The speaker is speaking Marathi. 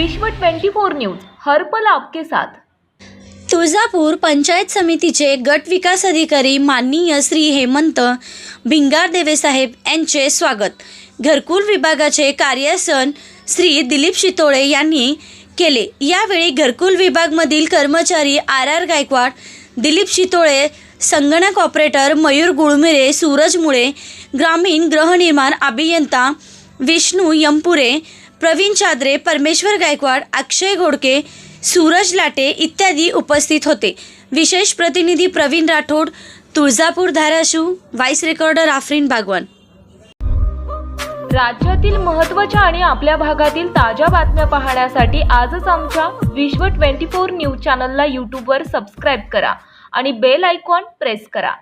विश्व 24 न्यूज हरपल आपके साथ. तुळजापूर पंचायत समितीचे गट विकास अधिकारी माननीय श्री हेमंत भिंगार देवेसाहेब यांचे स्वागत. घरकुल विभागाचे कार्यासन श्री दिलीप शितोळे यांनी केले. यावेळी घरकुल विभागमधील कर्मचारी आर आर गायकवाड दिलीप शितोळे संगणक ऑपरेटर मयूर गुळमिरे सूरज मुळे ग्रामीण गृहनिर्माण अभियंता विष्णू यंपुरे प्रवीण चादरे परमेश्वर गायकवाड अक्षय घोडके सूरज लाटे इत्यादी उपस्थित होते. विशेष प्रतिनिधी प्रवीण राठोड तुळजापूर धाराशिव व्हाईस रेकॉर्डर आफरीन बागवान. राज्यातील महत्त्वाच्या आणि आपल्या भागातील ताज्या बातम्या पाहण्यासाठी आजच आमच्या विश्व 24 न्यूज चॅनलला यूट्यूबवर सबस्क्राईब करा आणि बेल आयकॉन प्रेस करा.